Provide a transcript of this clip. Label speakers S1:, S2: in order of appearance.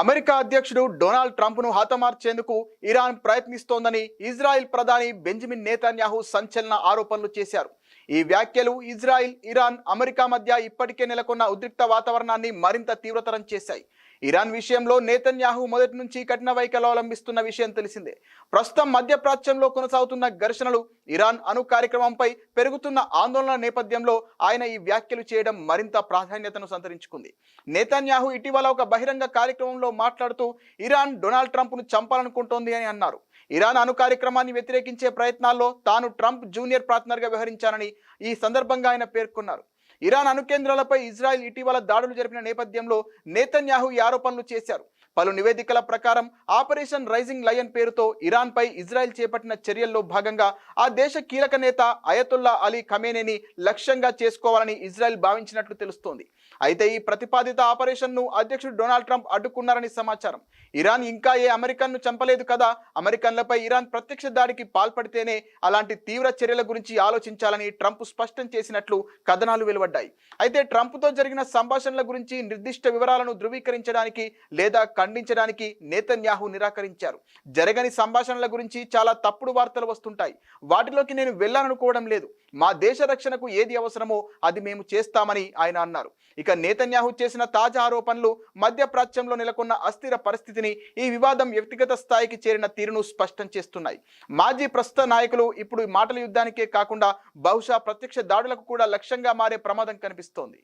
S1: America అధ్యక్షుడు Donald ట్రంప్ను హతమార్చేందుకు ఇరాన్ ప్రయత్నిస్తోందని ఇజ్రాయెల్ ప్రధాని బెంజమిన్ నేతన్యాహు సంచలన ఆరోపణలు చేశారు. ఈ వ్యాఖ్యలు ఇజ్రాయిల్ ఇరాన్ అమెరికా మధ్య ఇప్పటికే నెలకొన్న ఉద్రిక్త వాతావరణాన్ని మరింత తీవ్రతరం చేశాయి. ఇరాన్ విషయంలో నేతన్యాహు మొదటి నుంచి కఠిన వైఖరి అవలంబిస్తున్న విషయం తెలిసిందే. ప్రస్తుతం మధ్యప్రాచ్యంలో కొనసాగుతున్న ఘర్షణలు ఇరాన్ అణు కార్యక్రమంపై పెరుగుతున్న ఆందోళన నేపథ్యంలో ఆయన ఈ వ్యాఖ్యలు చేయడం మరింత ప్రాధాన్యతను సంతరించుకుంది. నేతన్యాహు ఇటీవల ఒక బహిరంగ కార్యక్రమంలో మాట్లాడుతూ ఇరాన్ డొనాల్డ్ ట్రంప్ను చంపాలనుకుంటోంది అని అన్నారు. ఇరాన్ అణు కార్యక్రమాన్ని వ్యతిరేకించే ప్రయత్నాల్లో తాను ట్రంప్ జూనియర్ పార్ట్నర్గా వ్యవహరించానని ఈ సందర్భంగా ఆయన పేర్కొన్నారు. ఇరాన్ అణుకేంద్రాలపై ఇజ్రాయెల్ ఇటీవల దాడులు జరిపిన నేపథ్యంలో నేతన్యాహు ఈ ఆరోపణలు చేశారు. పలు నివేదికల ప్రకారం ఆపరేషన్ రైజింగ్ లయన్ పేరుతో ఇరాన్పై ఇజ్రాయెల్ చేపట్టిన చర్యల్లో భాగంగా ఆ దేశ కీలక నేత అయతుల్లా అలీ ఖమేనేని లక్ష్యంగా చేసుకోవాలని ఇజ్రాయెల్ భావించినట్లు తెలుస్తోంది. అయితే ఈ ప్రతిపాదిత ఆపరేషన్ను అధ్యక్షుడు డొనాల్డ్ ట్రంప్ అడ్డుకున్నారని సమాచారం. ఇరాన్ ఇంకా ఏ అమెరికన్ను చంపలేదు కదా అమెరికన్లపై ఇరాన్ ప్రత్యక్ష దాడికి పాల్పడితేనే అలాంటి తీవ్ర చర్యల గురించి ఆలోచించాలని ట్రంప్ స్పష్టం చేసినట్లు కథనాలు వెలువడ్డాయి. అయితే ట్రంప్తో జరిగిన సంభాషణల గురించి నిర్దిష్ట వివరాలను ధృవీకరించడానికి లేదా ఖండించడానికి నేతన్యాహు నిరాకరించారు. జరగని సంభాషణల గురించి చాలా తప్పుడు వార్తలు వస్తుంటాయి. వాటిలోకి నేను వెళ్ళాలనుకోవడం లేదు. మా దేశ రక్షణకు ఏది అవసరమో అది మేము చేస్తామని ఆయన అన్నారు. ఇక నేతన్యాహు చేసిన తాజా ఆరోపణలు మధ్యప్రాచ్యంలో నెలకొన్న అస్థిర పరిస్థితిని ఈ వివాదం వ్యక్తిగత స్థాయికి చేరిన తీరును స్పష్టం చేస్తున్నాయి. మాజీ ప్రస్తుత నాయకులు ఇప్పుడు మాటల యుద్ధానికే కాకుండా బహుశా ప్రత్యక్ష దాడులకు కూడా లక్ష్యంగా మారే ప్రమాదం కనిపిస్తోంది.